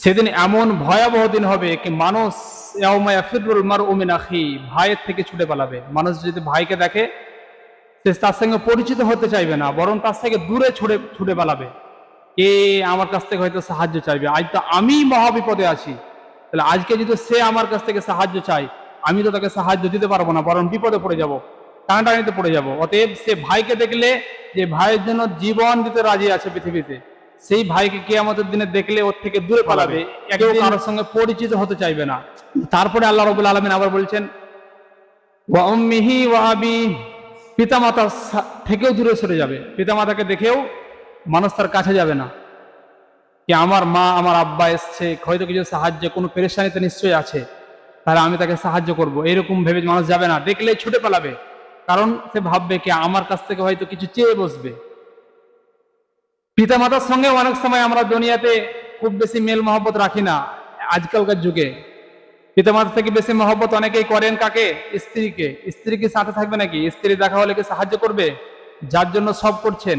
সেদিন এমন ভয়াবহ দিন হবে কি মানুষ ইয়াফিরুল আখি ভাইয়ের থেকে ছুটে পালাবে। মানুষ যদি ভাইকে দেখে, সে তার সঙ্গে পরিচিত হতে চাইবে না, বরং তার থেকে দূরে ছুটে ছুটে পালাবে। কে আমার কাছ থেকে হয়তো সাহায্য চাইবে? আজ তো আমি মহাবিপদে আছি। তাহলে আজকে যদি সে আমার কাছ থেকে সাহায্য চাই আমি তো তাকে সাহায্য দিতে পারব না, বরং বিপদে পড়ে যাব। টানাটানিতে পড়ে যাব। অতএব সে ভাইকে দেখলে যে ভাইয়ের জন্য জীবন দিতে রাজি আছে পৃথিবীতে সেই ভাইকে কে আমাদের দিনে দেখলে ওর থেকে দূরে পালাবে। কেউ কারোর সঙ্গে পরিচিত হতে চাইবে না। তারপরে আল্লাহ রবুল আলমিন আবার বলছেন ওয়া উম্মিহি ওয়া আবি পিতামাতার থেকেও দূরে সরে যাবে। পিতামাতাকে দেখেও মানুষ তার কাছে যাবে না। কি আমার মা আমার আব্বা এসছে হয়তো কিছু সাহায্য কোনো পেরেশানিতে নিশ্চয়ই আছে তাহলে আমি তাকে সাহায্য করব। এরকম ভেবে মানুষ যাবে না। দেখলে ছুটে পালাবে। কারণ সে ভাববে কি আমার কাছ থেকে হয়তো কিছু চেয়ে বসবে। পিতামাতার সঙ্গে অনেক সময় আমরা দুনিয়াতে খুব বেশি মেল মহব্বত রাখি না, আজকালকার যুগে। পিতামাতা থেকে বেশি মহব্বত অনেকেই করেন কাকে? স্ত্রীকে। স্ত্রী কি সাথে থাকবে নাকি? স্ত্রী দেখা হলে কি সাহায্য করবে? যার জন্য সব করছেন,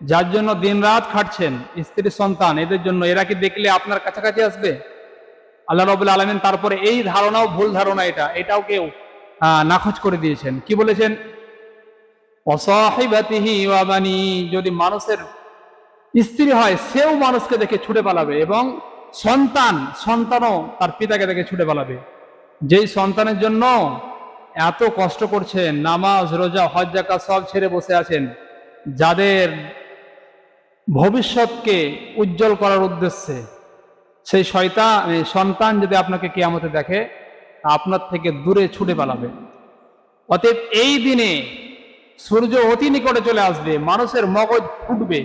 যার জন্য দিন রাত খাটছেন, স্ত্রী, সন্তান, এদের জন্য। এরা কি দেখলে আপনার কাছাকাছি আসবে? আল্লাহ রবুল্লা আলমিন তারপরে এই ধারণাও ভুল ধারণা এটা, এটাও কেউ নাকচ করে দিয়েছেন। কি বলেছেন? অসহিবাতিহি যদি মানুষের স্ত্রী হয়, সেও মানুষকে দেখে ছুটে পালাবে এবং সন্তান, সন্তানও তার পিতাকে দেখে ছুটে পালাবে। যেই সন্তানের জন্য এত কষ্ট করছেন, নামাজ, রোজা হজ জাকাত সব ছেড়ে বসে আছেন, যাদের ভবিষ্যৎকে উজ্জ্বল করার উদ্দেশ্যে সেই শয়তান এই সন্তান যদি আপনাকে কেয়ামতে দেখে আপনার থেকে দূরে ছুটে পালাবে। অতএব এই দিনে সূর্য অতি নিকটে চলে আসবে, মানুষের মগজ ফুটবে।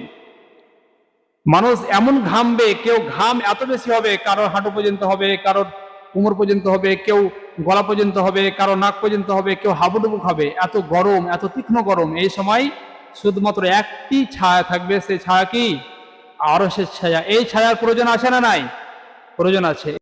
মানুষ এমন ঘামবে, কেউ ঘাম এত বেশি হবে, কারোর হাঁটু পর্যন্ত হবে, কারোর কোমর পর্যন্ত হবে, কেউ গলা পর্যন্ত হবে কারও নাক পর্যন্ত হবে, কেউ হাবুডুবু খাবে, এত গরম, এত তীক্ষ্ণ গরম। এই সময় শুধুমাত্র একটি ছায়া থাকবে সেই ছায়া কি? আরও সে ছায়া। এই ছায়ার প্রয়োজন আছে না নাই? প্রয়োজন আছে।